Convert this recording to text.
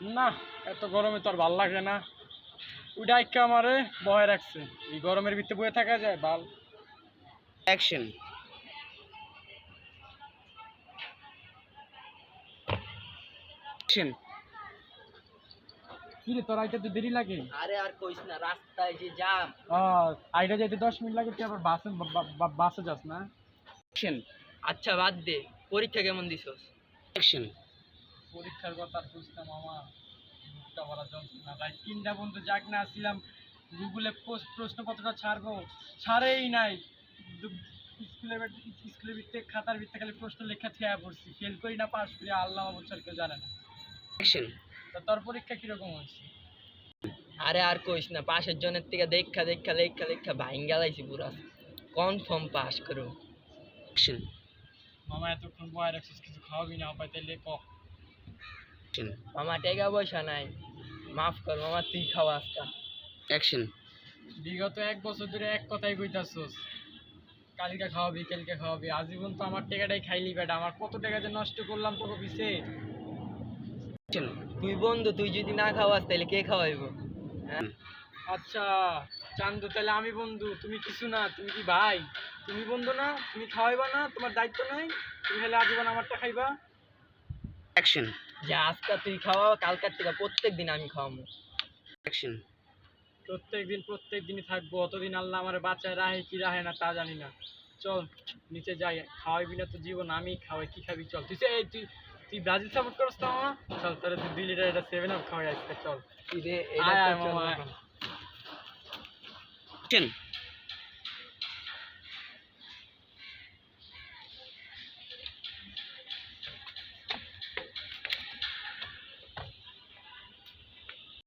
না এত গরমে তো আর ভালো লাগে না। ওই ডাইকা আমারে বয়ে রাখছে। এই গরমের ভিতরে বয়ে থাকা যায় ভালো। অ্যাকশন অ্যাকশন কি রে তোর আইতে তো দেরি লাগে? আরে আর কইস না রাস্তায় যে জ্যাম আহ, আইটা যাইতে দশ মিনিট লাগে তুই আবার বাসে বাসে যাস না? অ্যাকশন আচ্ছা বাদ দে। পরীক্ষা কেমন দিছস? অ্যাকশন পরীক্ষার কথা বুঝতাম আমার। মুখটা বলা যন্ত্রণা ভাই তিনটা বন্ধু যাক না আসছিলাম গুগলে পোস্ট প্রশ্নপত্রটা ছাড়বো। ছাড়েই নাই। স্কুলের স্কুলের ভিত্তে খাতার ভিত্তে খালি প্রশ্ন লেখা পড়ছি। ফেল করি না পাস করি আল্লাহ কেউ জানে না। তোর পরীক্ষা কীরকম হয়েছে? আরে আর কইস না পাশের জনের থেকে দেখা দেখা লেখা লেখা ভাইঙ্গা লাইছি পুরা। কনফার্ম পাস করো মামা এতক্ষণ বয়ে রাখছিস কিছু খাওয়াবি না পাই তাইলে ক? অ্যাকশন মামা টাকা পয়সা নাই। মাফ কর মামা তুই খাওয়া আজকা। অ্যাকশন বিগত এক বছর ধরে এক কথাই কইতাছস। কালকে খাওয়াবি কালকে খাওয়াবি। আজীবন তো আমার টাকাটাই খাইলি বেটা। আমার কত টাকা যে নষ্ট করলাম তোকে পিছে। তুই বন্ধু তুই যদি না খাওয়াস তাহলে কে খাওয়াইবো? আচ্ছা চান্দু তাহলে আমি বন্ধু। তুমি কিছু না তুমি কি ভাই? তুমি বন্ধু না তুমি খাওয়াইবা না তোমার দায়িত্ব নাই। তুমি হলে আজীবন আমারটা খাইবা। অ্যাকশন যে আজকা তুই খাওয়া কালকার থেকে প্রত্যেক দিন আমি খাওয়াবো। অ্যাকশন প্রত্যেক দিন প্রত্যেক দিনই থাকব। অতদিন আল্লাহ আমার বাচ্চায় রাহে কি রাহে না তা জানি না। চল নিচে যাই। খাওয়াইবি না তো জীবন আমি খাওয়াই। কি খাবি চল। তুই এই তুই তুই ব্রাজিল সাপোর্ট করছ তো মামা? চল তাহলে তুই দুই লিটার এটা সেভেন আপ খাওয়াই আজকে চল। আয়, আয়, মামা,